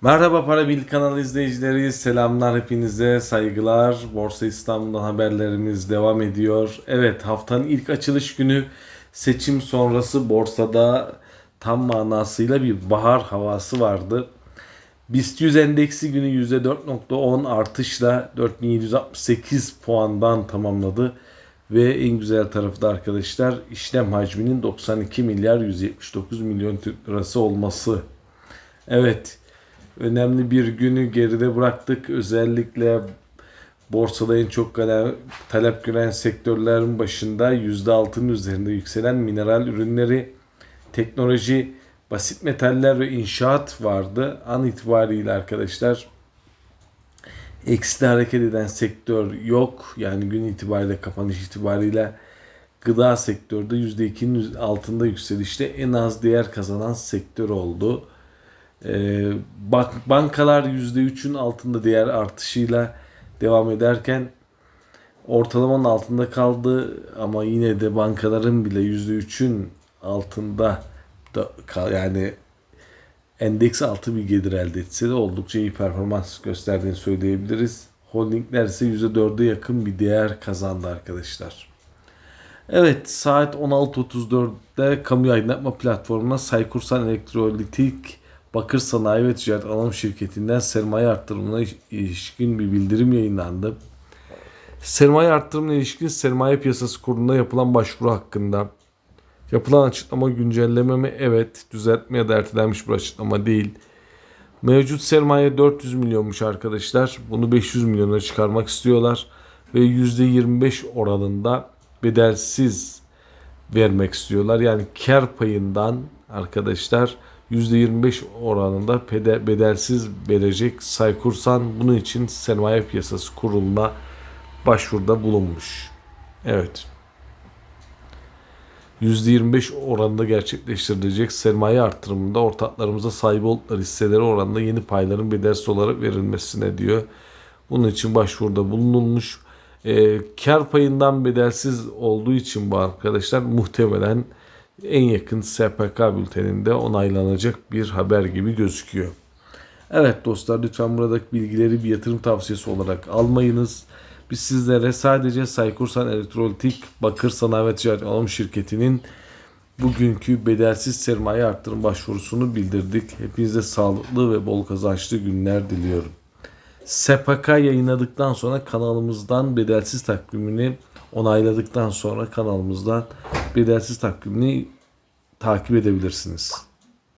Merhaba Para Bil kanalı izleyicileri, selamlar hepinize, saygılar. Borsa İstanbul'dan haberlerimiz devam ediyor. Evet, haftanın ilk açılış günü seçim sonrası borsada tam manasıyla bir bahar havası vardı. BIST 100 endeksi günü %4.10 artışla 4768 puandan tamamladı. Ve en güzel tarafı da arkadaşlar işlem hacminin 92 milyar 179 milyon lirası olması. Evet önemli bir günü geride bıraktık. Özellikle borsada en çok talep gören sektörlerin başında %6'nın üzerinde yükselen mineral ürünleri, teknoloji, basit metaller ve inşaat vardı. An itibariyle arkadaşlar ekside hareket eden sektör yok. Yani gün itibariyle kapanış itibariyle gıda sektörde %2'nin altında yükselişte en az değer kazanan sektör oldu. Ee, bak, bankalar %3'ün altında değer artışıyla devam ederken ortalamanın altında kaldı ama yine de bankaların bile %3'ün altında da, yani endeks altı bir gelir elde etse de oldukça iyi performans gösterdiğini söyleyebiliriz. Holdingler ise %4'e yakın bir değer kazandı arkadaşlar. Evet saat 16.34'te kamu aydınlatma platformuna Saykursan Elektrolitik Bakır Sanayi ve Ticaret Anonim Şirketi'nden sermaye arttırımına ilişkin bir bildirim yayınlandı. Sermaye arttırımına ilişkin sermaye piyasası kurulunda yapılan başvuru hakkında yapılan açıklama güncelleme mi? Evet. Düzeltme ya da ertelenmiş bir açıklama değil. Mevcut sermaye 400 milyonmuş arkadaşlar. Bunu 500 milyona çıkarmak istiyorlar. Ve %25 oranında bedelsiz vermek istiyorlar. Yani kar payından arkadaşlar %25 oranında pede- bedelsiz verecek Saykursan bunun için sermaye piyasası kuruluna başvuruda bulunmuş. Evet. %25 oranında gerçekleştirilecek sermaye artırımında ortaklarımıza sahip oldukları hisseleri oranında yeni payların bedelsiz olarak verilmesine diyor. Bunun için başvuruda bulunulmuş. E, kar payından bedelsiz olduğu için bu arkadaşlar muhtemelen en yakın SPK bülteninde onaylanacak bir haber gibi gözüküyor. Evet dostlar lütfen buradaki bilgileri bir yatırım tavsiyesi olarak almayınız. Biz sizlere sadece Saykursan Elektrolitik Bakır Sanayi ve Ticaret Anonim Şirketi'nin bugünkü bedelsiz sermaye arttırım başvurusunu bildirdik. Hepinize sağlıklı ve bol kazançlı günler diliyorum. SPK yayınladıktan sonra kanalımızdan bedelsiz takvimini onayladıktan sonra kanalımızdan bedelsiz takvimini takip edebilirsiniz.